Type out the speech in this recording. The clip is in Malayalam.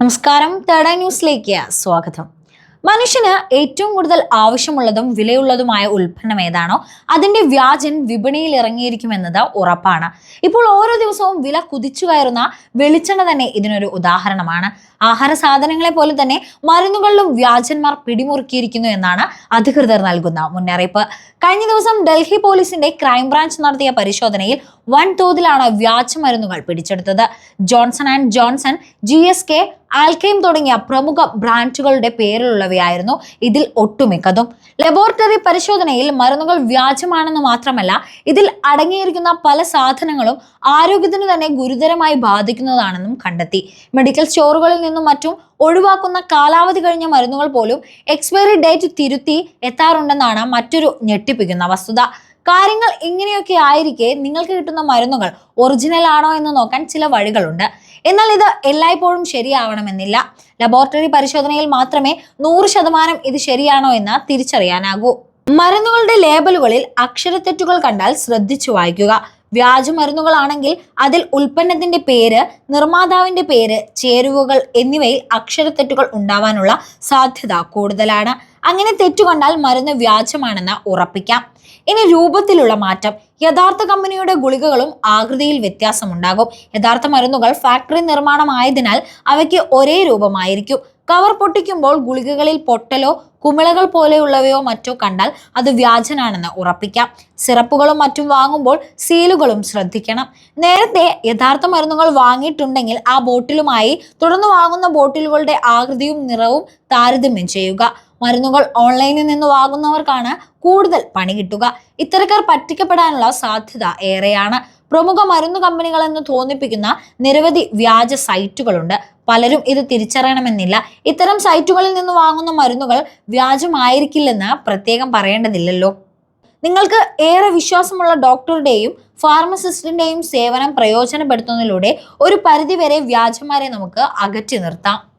നമസ്കാരം. തേർഡ് ന്യൂസിലേക്ക് സ്വാഗതം. മനുഷ്യന് ഏറ്റവും കൂടുതൽ ആവശ്യമുള്ളതും വിലയുള്ളതുമായ ഉൽപ്പന്നം ഏതാണോ അതിന്റെ വ്യാജൻ വിപണിയിൽ ഇറങ്ങിയിരിക്കുമെന്നത് ഉറപ്പാണ്. ഇപ്പോൾ ഓരോ ദിവസവും വില കുതിച്ചു കയറുന്ന വെളിച്ചെണ്ണ തന്നെ ഇതിനൊരു ഉദാഹരണമാണ്. ആഹാര സാധനങ്ങളെ പോലെ തന്നെ മരുന്നുകളിലും വ്യാജന്മാർ പിടിമുറുക്കിയിരിക്കുന്നു എന്നാണ് അധികൃതർ നൽകുന്ന മുന്നറിയിപ്പ്. കഴിഞ്ഞ ദിവസം ഡൽഹി പോലീസിന്റെ ക്രൈംബ്രാഞ്ച് നടത്തിയ പരിശോധനയിൽ വൻതോതിലാണ് വ്യാജ മരുന്നുകൾ പിടിച്ചെടുത്തത്. Johnson and Johnson G S K Alkem തുടങ്ങിയ പ്രമുഖ ബ്രാൻഡുകളുടെ പേരിലുള്ളവയായിരുന്നു ഇതിൽ ഒട്ടുമിക്കതും. ലബോറട്ടറി പരിശോധനയിൽ മരുന്നുകൾ വ്യാജമാണെന്ന് മാത്രമല്ല ഇതിൽ അടങ്ങിയിരിക്കുന്ന പല സാധനങ്ങളും ആരോഗ്യത്തിന് തന്നെ ഗുരുതരമായി ബാധിക്കുന്നതാണെന്നും കണ്ടെത്തി. മെഡിക്കൽ സ്റ്റോറുകളിൽ നിന്നും മറ്റും ഒഴിവാക്കുന്ന കാലാവധി കഴിഞ്ഞ മരുന്നുകൾ പോലും എക്സ്പയറി ഡേറ്റ് തിരുത്തി എത്താറുണ്ടെന്നാണ് മറ്റൊരു ഞെട്ടിപ്പിക്കുന്ന വസ്തുത. കാര്യങ്ങൾ ഇങ്ങനെയൊക്കെ ആയിരിക്കെ നിങ്ങൾക്ക് കിട്ടുന്ന മരുന്നുകൾ ഒറിജിനൽ ആണോ എന്ന് നോക്കാൻ ചില വഴികളുണ്ട്. എന്നാൽ ഇത് എല്ലായ്പ്പോഴും ശരിയാവണമെന്നില്ല. ലബോറട്ടറി പരിശോധനയിൽ മാത്രമേ നൂറ് ശതമാനം ഇത് ശരിയാണോ എന്ന് തിരിച്ചറിയാനാകൂ. മരുന്നുകളുടെ ലേബലുകളിൽ അക്ഷരത്തെറ്റുകൾ കണ്ടാൽ ശ്രദ്ധിച്ചു വായിക്കുക. വ്യാജ മരുന്നുകളാണെങ്കിൽ അതിൽ ഉൽപ്പന്നത്തിന്റെ പേര് നിർമ്മാതാവിന്റെ പേര് ചേരുവകൾ എന്നിവയിൽ അക്ഷരത്തെറ്റുകൾ ഉണ്ടാവാനുള്ള സാധ്യത കൂടുതലാണ്. അങ്ങനെ തെറ്റു കണ്ടാൽ മരുന്ന് വ്യാജമാണെന്ന് ഉറപ്പിക്കാം. ഇനി രൂപത്തിലുള്ള മാറ്റം. യഥാർത്ഥ കമ്പനിയുടെ ഗുളികകളും ആകൃതിയിൽ വ്യത്യാസമുണ്ടാകും. യഥാർത്ഥ മരുന്നുകൾ ഫാക്ടറി നിർമ്മാണമായതിനാൽ അവയ്ക്ക് ഒരേ രൂപമായിരിക്കും. കവർ പൊട്ടിക്കുമ്പോൾ ഗുളികകളിൽ പൊട്ടലോ കുമിളകൾ പോലെയുള്ളവയോ മറ്റോ കണ്ടാൽ അത് വ്യാജനാണെന്ന് ഉറപ്പിക്കാം. സിറപ്പുകളും മറ്റും വാങ്ങുമ്പോൾ സീലുകളും ശ്രദ്ധിക്കണം. നേരത്തെ യഥാർത്ഥ മരുന്നുകൾ വാങ്ങിയിട്ടുണ്ടെങ്കിൽ ആ ബോട്ടിലുമായി തുടർന്ന് വാങ്ങുന്ന ബോട്ടിലുകളുടെ ആകൃതിയും നിറവും താരതമ്യം ചെയ്യുക. മരുന്നുകൾ ഓൺലൈനിൽ നിന്ന് വാങ്ങുന്നവർക്കാണ് കൂടുതൽ പണി കിട്ടുക. ഇത്തരക്കാർ പറ്റിക്കപ്പെടാനുള്ള സാധ്യത ഏറെയാണ്. പ്രമുഖ മരുന്ന് കമ്പനികൾ എന്ന് തോന്നിപ്പിക്കുന്ന നിരവധി വ്യാജ സൈറ്റുകളുണ്ട്. പലരും ഇത് തിരിച്ചറിയണമെന്നില്ല. ഇത്തരം സൈറ്റുകളിൽ നിന്ന് വാങ്ങുന്ന മരുന്നുകൾ വ്യാജമായിരിക്കില്ലെന്ന് പ്രത്യേകം പറയേണ്ടതില്ലല്ലോ. നിങ്ങൾക്ക് ഏറെ വിശ്വാസമുള്ള ഡോക്ടറുടെയും ഫാർമസിസ്റ്റിന്റെയും സേവനം പ്രയോജനപ്പെടുത്തുന്നതിലൂടെ ഒരു പരിധിവരെ വ്യാജന്മാരെ നമുക്ക് അകറ്റി നിർത്താം.